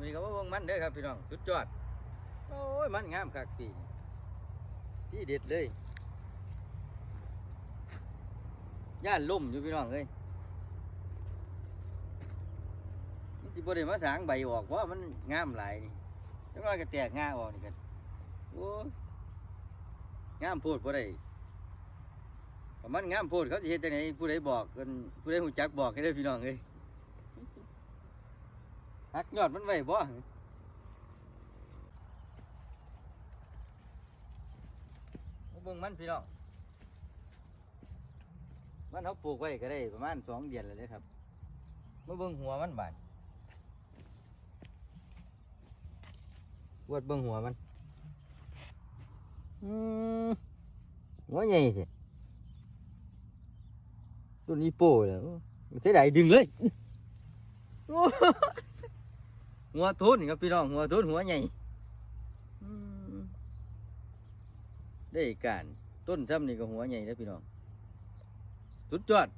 มือนี้ก็ว่าเบิ่งมันเด้อครับพี่น้องสุดยอดโอ้ยมันงามคักปีนี้ที่เด็ดเลยย่านล่มอยู่พี่น้องเอ้ยมันสิบ่ได้มาสางใบออกเพราะว่ามันงามหลายนี่จังว่าก็แตกงาออกนี่กันโอ้ยงามโพดบ่ได้มันงามโพดเขาสิเฮ็ดจังไดผู้ใดบอกกันผู้ใดฮู้จักบอกให้เด้พี่น้องเอ้ย หักยอดมันไว้บ่มาเบิ่งมันพี่น้อง มันเขาปลูกไว้ก็ได้ประมาณสองเดือนแล้วเด้ครับมาเบิ่งหัวมันบาดวดเบิ่งหัวมันอืมหัวใหญ่สิตัวนี้โป้เลยใช้ได้ดึงเลยโอ้ หัวทุนครับพี่น้องหัวทุนหัวใหญ่อืมได้การต้นทำนี่ก็หัวใหญ่นะพี่น้องสุดยอด